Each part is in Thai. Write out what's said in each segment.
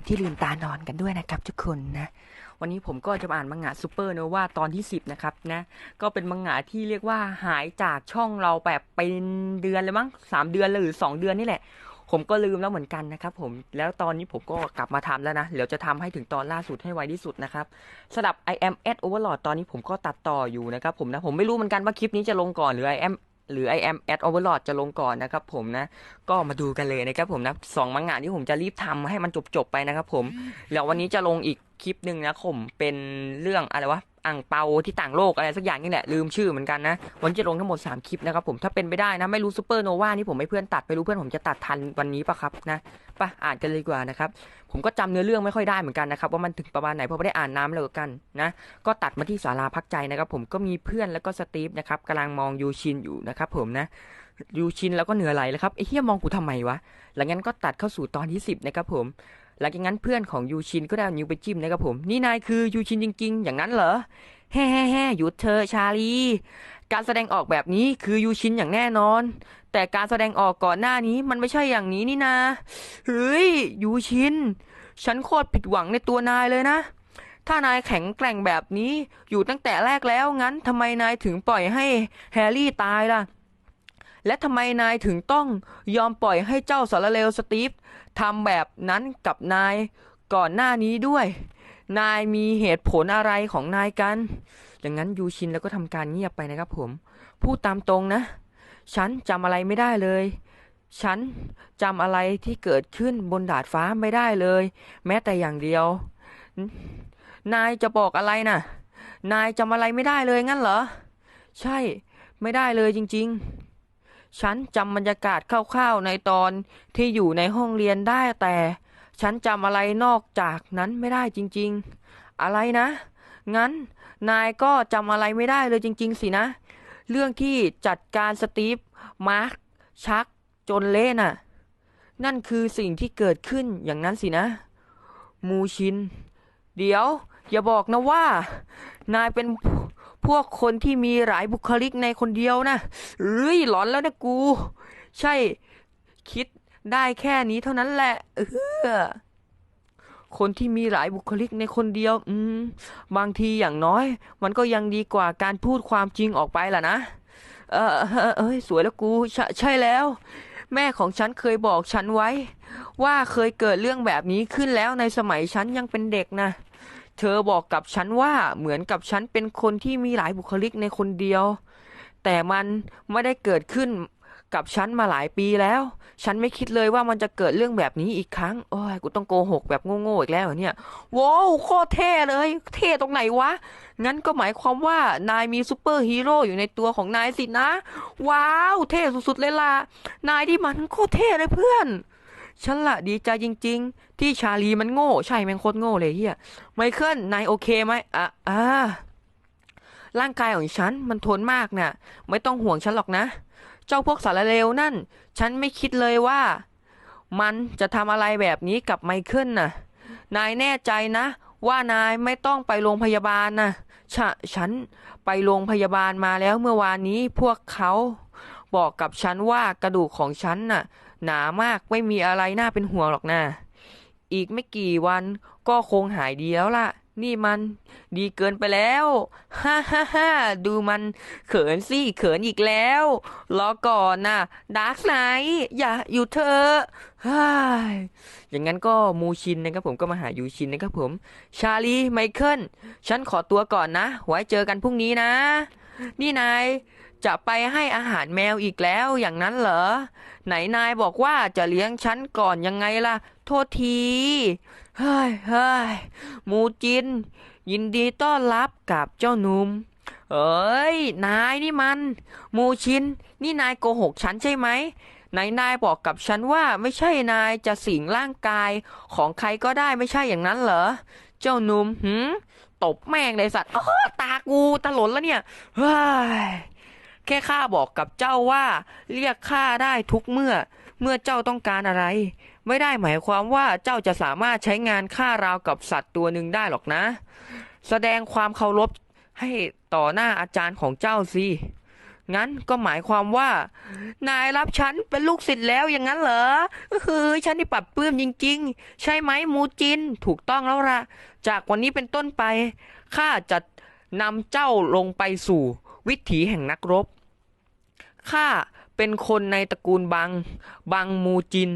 บที่ลืมตานอนกันด้วยนะครับทุกคนนะ วันนี้ผมก็จะมาอ่านมังงะซูเปอร์โนวาตอนที่ 10 นะครับนะก็เป็นมังงะที่เรียกว่าหายจากช่องเราแบบเป็นเดือนเลยมั้งสามเดือนหรือ 2 เดือนนี่แหละ ผมก็ลืมแล้วเหมือนกันนะครับผมแล้วตอนนี้ผมก็กลับมาทำแล้วนะเดี๋ยวจะทำให้ถึงตอนล่าสุดให้ไวที่สุดนะครับสำหรับ I am at overlord ตอนนี้ผมก็ตัดต่ออยู่นะครับผมนะผมไม่รู้เหมือนกันว่าคลิปนี้จะลงก่อนหรือ I am หรือ I am at overlord จะลงก่อนนะครับผมนะ ก็มาดูกันเลยนะครับผมนะสองมังงะที่ผมจะรีบทำให้มันจบๆไปนะครับผมแล้ววันนี้จะลงอีกคลิปหนึ่งนะผมเป็นเรื่องอะไรวะ อ่างเปาที่ต่างโลกอะไรสักอย่างนี่แหละลืมชื่อเหมือนกันนะ วันจะลงทั้งหมด 3 คลิปนะครับผมถ้าเป็นไปได้นะ ไม่รู้ซูเปอร์โนวานี่ผมให้เพื่อนตัดไม่รู้เพื่อนผมจะตัดทันวันนี้ปะครับนะปะอ่านกันเลยดีกว่านะครับ ผมก็จำเนื้อเรื่องไม่ค่อยได้เหมือนกันนะครับว่ามันถึงประมาณไหนเพราะไม่ได้อ่านน้ำเลยกันนะ ก็ตัดมาที่ศาลาพักใจนะครับ ผมก็มีเพื่อนแล้วก็สตีฟนะครับกำลังมองยูชินอยู่นะครับ ผมนะยูชินแล้วก็เหนือไหลแล้วครับไอ้เฮียมองกูทำไมวะหลังนั้นก็ตัดเข้าสู่ตอนที่10นะครับผม หลังจากนั้นเพื่อนของยูชินก็ได้เอานิ้วไปจิ้มนะครับผม นี่นายคือยูชินจริง ๆ อย่างนั้นเหรอแฮ่แฮ่แฮ่หยุดเธอชาลี การแสดงออกแบบนี้คือยูชินอย่างแน่นอน แต่การแสดงออกก่อนหน้านี้มันไม่ใช่อย่างนี้นี่นาเฮ้ยยูชิน ฉันโคตรผิดหวังในตัวนายเลยนะ ถ้านายแข็งแกร่งแบบนี้อยู่ตั้งแต่แรกแล้วงั้นทำไมนายถึงปล่อยให้แฮร์รี่ตายล่ะ และทำไมนายถึงต้องยอมปล่อยให้เจ้าสารเลวสตีฟทำแบบนั้นกับนายก่อนหน้านี้ด้วย นายมีเหตุผลอะไรของนายกัน อย่างนั้นยูชินแล้วก็ทำการเงียบไปนะครับผม พูดตามตรงนะ ฉันจำอะไรไม่ได้เลย ฉันจำอะไรที่เกิดขึ้นบนดาดฟ้าไม่ได้เลย แม้แต่อย่างเดียว นายจะบอกอะไรนะ่ะ นายจำอะไรไม่ได้เลยงั้นเหรอ ใช่ ไม่ได้เลยจริง ๆ ฉันจำบรรยากาศคร่าวๆในตอนที่อยู่ในห้องเรียนได้แต่ ฉันจำอะไรนอกจากนั้นไม่ได้จริงๆ อะไรนะ งั้นนายก็จำอะไรไม่ได้เลยจริง ๆ สินะ เรื่องที่จัดการสตีฟมาร์คชัก จนเละน่ะ นั่นคือสิ่งที่เกิดขึ้นอย่างนั้นสินะ มูชิน เดี๋ยว อย่าบอกนะว่า นายเป็น พวกคนที่มีหลายบุคลิกในคนเดียวนะเอ้ยหลอนแล้วนะกู ใช่ คิดได้แค่นี้เท่านั้นแหละเออคนที่มีหลายบุคลิกในคนเดียว อืม บางทีอย่างน้อย มันก็ยังดีกว่าการพูดความจริงออกไปล่ะนะ เออเออเอ้ย สวยแล้วกูใช่ใช่แล้ว แม่ของฉันเคยบอกฉันไว้ ว่าเคยเกิดเรื่องแบบนี้ขึ้นแล้วในสมัยฉันยังเป็นเด็กนะ เธอบอกกับฉันว่าเหมือนกับฉันเป็นคนที่มีหลายบุคลิกในคนเดียว แต่มันไม่ได้เกิดขึ้นกับฉันมาหลายปีแล้ว ฉันไม่คิดเลยว่ามันจะเกิดเรื่องแบบนี้อีกครั้ง โอ้ย กูต้องโกหกแบบโง่ๆอีกแล้วเหรอเนี่ย ว้าวโคตรเท่เลย เท่ตรงไหนวะ งั้นก็หมายความว่านายมีซูเปอร์ฮีโร่อยู่ในตัวของนายสินะ ว้าว เท่สุดๆเลยล่ะ นายที่มันโคตรเท่เลยเพื่อน ฉันละดีใจจริง ๆ ที่ชาลีมันโง่ ใช่แม่งโคตรโง่เลยเฮียไมเคิลนายโอเคไหมอะอ่าร่างกายของฉันมันทนมากน่ะ ไม่ต้องห่วงฉันหรอกนะ เจ้าพวกสารเลวนั่น ฉันไม่คิดเลยว่า มันจะทำอะไรแบบนี้กับไมเคิลน่ะ นายแน่ใจนะ ว่านายไม่ต้องไปโรงพยาบาลนะฉะฉันไปโรงพยาบาลมาแล้วเมื่อวานนี้พวกเขาบอกกับฉันว่ากระดูกของฉันน่ะ หนามากไม่มีอะไรน่าเป็นห่วงหรอกนะอีกไม่กี่วันก็คงหายดีแล้วล่ะ นี่มันดีเกินไปแล้ว ฮ่าฮ่าฮ่าดูมันเขินสิเขินอีกแล้ว รอก่อนนะดาร์กไนอย่าอยู่เธอฮ่าอย่างนั้นก็มูชินนะครับผมก็มาหายูชินนะครับผม ชาลีไมเคิล ฉันขอตัวก่อนนะ ไว้เจอกันพรุ่งนี้นะ นี่นาย จะไปให้อาหารแมวอีกแล้วอย่างนั้นเหรอ ไหนนายบอกว่าจะเลี้ยงฉันก่อนยังไงล่ะ โทษที เฮ้ยเฮ้ยหมูจิน ยินดีต้อนรับกับเจ้าหนุ่ม เอ้ย นายนี่มัน มูชิน นี่นายโกหกฉันใช่ไหมไหนนายบอกกับฉันว่าไม่ใช่นายจะสิงร่างกายของใครก็ได้ไม่ใช่อย่างนั้นเหรอ เจ้าหนุ่มหืมตบแม่งเลยสัตว์อ้อตากูตะหลนแล้วเนี่ยเฮ้ย แค่ข้าบอกกับเจ้าว่า เรียกข้าได้ทุกเมื่อ เมื่อเจ้าต้องการอะไร ไม่ได้หมายความว่าเจ้าจะสามารถใช้งานฆ่าราวกับสัตว์ตัวหนึ่งได้หรอกนะ แสดงความเคารพให้ต่อหน้าอาจารย์ของเจ้าสิงั้นก็หมายความว่า นายรับฉันเป็นลูกศิษย์แล้วอย่างนั้นเหรอเฮ้ยฉันนี่ปรับปลื้มจริง ๆ ใช่ไหมมูจินถูกต้องแล้วล่ะจากวันนี้เป็นต้นไปข้าจะนำเจ้าลงไปสู่วิถีแห่งนักรบ ข้าเป็นคนในตระกูลบังบังมูจิน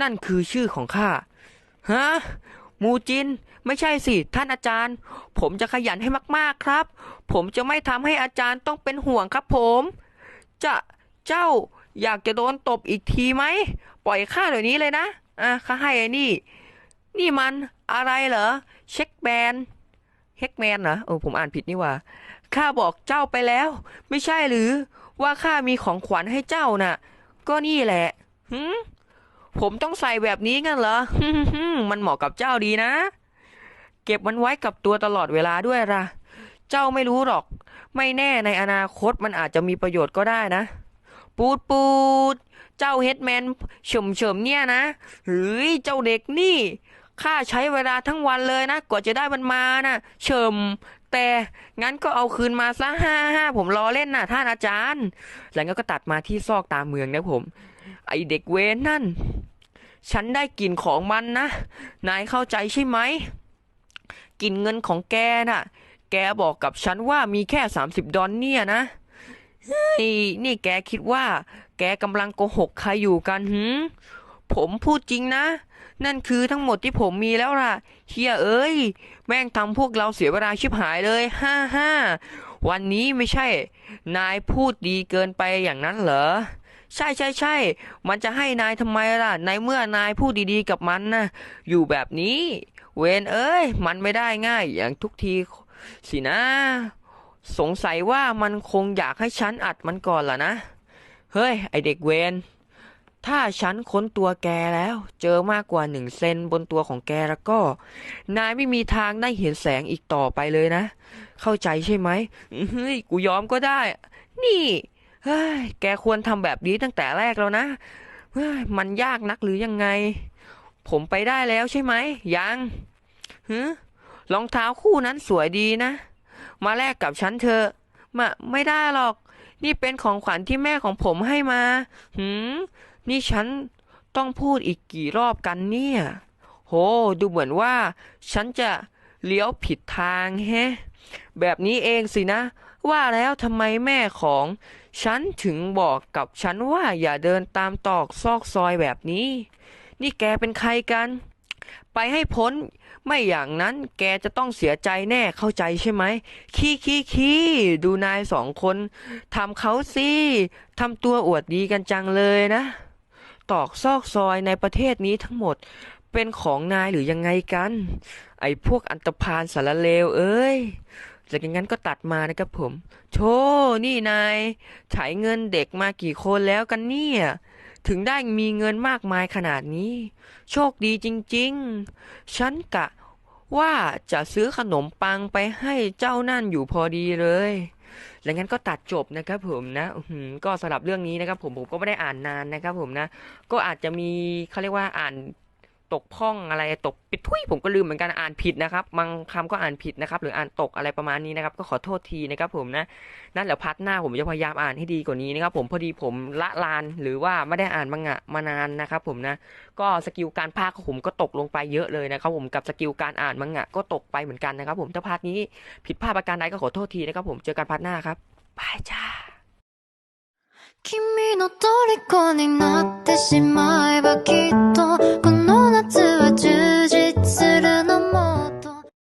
นั่นคือชื่อของข้าฮะมูจิน ไม่ใช่สิ ท่านอาจารย์ ผมจะขยันให้มาก ๆครับ ผมจะไม่ทำให้อาจารย์ต้องเป็นห่วงครับผม จะเจ้าอยากจะโดนตบอีกทีไหม ปล่อยข้าเดี๋ยวนี้เลยนะ อะข้าให้ไอ้นี่ นี่มันอะไรเหรอ เช็คแบนเฮกแมนเหรอเออผมอ่านผิดนี่ว่า ข้าบอกเจ้าไปแล้ว ไม่ใช่หรือ ว่าข้ามีของขวัญให้เจ้าน่ะ ก็นี่แหละหืมผมต้องใส่แบบนี้งั้นเหรอมันเหมาะกับเจ้าดีนะ เก็บมันไว้กับตัวตลอดเวลาด้วยล่ะ เจ้าไม่รู้หรอก ไม่แน่ในอนาคตมันอาจจะมีประโยชน์ก็ได้นะ ปูดปูด เจ้าเฮดแมนเฉิมเฉิมเนี่ยนะเฮ้ยเจ้าเด็กนี่ข้าใช้เวลาทั้งวันเลยนะกว่าจะได้มันมานะเฉิม แต่งั้นก็เอาคืนมาซะห้าห้าผมรอเล่นนะท่านอาจารย์ แล้วก็ตัดมาที่ซอกตามเมืองนะผม ไอเด็กเวนนั่น ฉันได้กลิ่นของมันนะ นายเข้าใจใช่ไหมกลิ่นเงินของแกน่ะ แกบอกกับฉันว่ามีแค่สามสิบดอลเนี่ยนะเฮ้ยนี่แกคิดว่า แกกำลังโกหกใครอยู่กันหืม ผมพูดจริงนะ นั่นคือทั้งหมดที่ผมมีแล้วล่ะเฮียเอ้ย แม่งทำพวกเราเสียเวลาชิบหายเลยฮ่าฮ่าวันนี้ไม่ใช่ นายพูดดีเกินไปอย่างนั้นเหรอ ใช่ใช่ใช่มันจะให้นายทำไมล่ะ ในเมื่อนายพูดดีๆกับมันนะอยู่แบบนี้ เวนเอ้ย มันไม่ได้ง่ายอย่างทุกทีสินะ สงสัยว่ามันคงอยากให้ฉันอัดมันก่อนล่ะนะ เฮ้ย ไอเด็กเวน ถ้าฉันค้นตัวแกแล้ว เจอมากกว่าหนึ่งเซนบนตัวของแกแล้วก็ นายไม่มีทางได้เห็นแสงอีกต่อไปเลยนะ เข้าใจใช่ไหมเฮ้ยกูยอมก็ได้ นี่เฮ้ยแกควรทำแบบนี้ตั้งแต่แรกแล้วนะเฮ้ยมันยากนักหรือยังไง ผมไปได้แล้วใช่ไหมยังฮึรองเท้าคู่นั้นสวยดีนะ มาแลกกับฉันเถอะมาไม่ได้หรอก นี่เป็นของขวัญที่แม่ของผมให้มาหืม นี่ฉันต้องพูดอีกกี่รอบกันเนี่ย โห ดูเหมือนว่า ฉันจะเลี้ยวผิดทางแฮะ แบบนี้เองสินะ ว่าแล้วทำไมแม่ของ ฉันถึงบอกกับฉันว่าอย่าเดินตามตอกซอกซอยแบบนี้ นี่แกเป็นใครกัน ไปให้พ้น ไม่อย่างนั้นแกจะต้องเสียใจแน่เข้าใจใช่ไหม ขี้ขี้ขี้ดูนายสองคนทำเขาสิทำตัวอวดดีกันจังเลยนะ ตอกซอกซอยในประเทศนี้ทั้งหมดเป็นของนายหรือยังไงกัน ไอ้พวกอันตพาลสารเลวเอ้ยจากอย่างนั้นก็ตัดมานะครับผมโธ่นี่นายถ่ายเงินเด็กมากี่คนแล้วกันเนี่ย ถึงได้มีเงินมากมายขนาดนี้ โชคดีจริงๆ ฉันกะว่าจะซื้อขนมปังไปให้เจ้านั่นอยู่พอดีเลย แล้วงั้นก็ตัดจบนะครับผมนะก็สำหรับเรื่องนี้นะครับผมผมก็ไม่ได้อ่านนานนะครับผมนะ ก็อาจจะมีเขาเรียกว่าอ่าน ตกพ่องอะไรตกปิดทุยผมก็ลืมเหมือนกันอ่านผิดนะครับบางคำก็อ่านผิดนะครับ หรืออ่านตกอะไรประมาณนี้นะครับ ก็ขอโทษทีนะครับผมนะ นั่นแหละพัดหน้าผมจะพยายามอ่านให้ดีกว่านี้นะครับ ผมพอดีผมละลานหรือว่าไม่ได้อ่านมังงะมานานนะครับ ผมนะ ก็สกิลการพากย์ของผมก็ตกลงไปเยอะเลยนะครับ ผมกับสกิลการอ่านมังงะก็ตกไปเหมือนกันนะครับ ผมถ้าพาร์ทนี้ผิดพลาดประการใดก็ขอโทษทีนะครับ ผมเจอกันพาร์ทหน้าครับบายจ้า 君の虜になってしまえば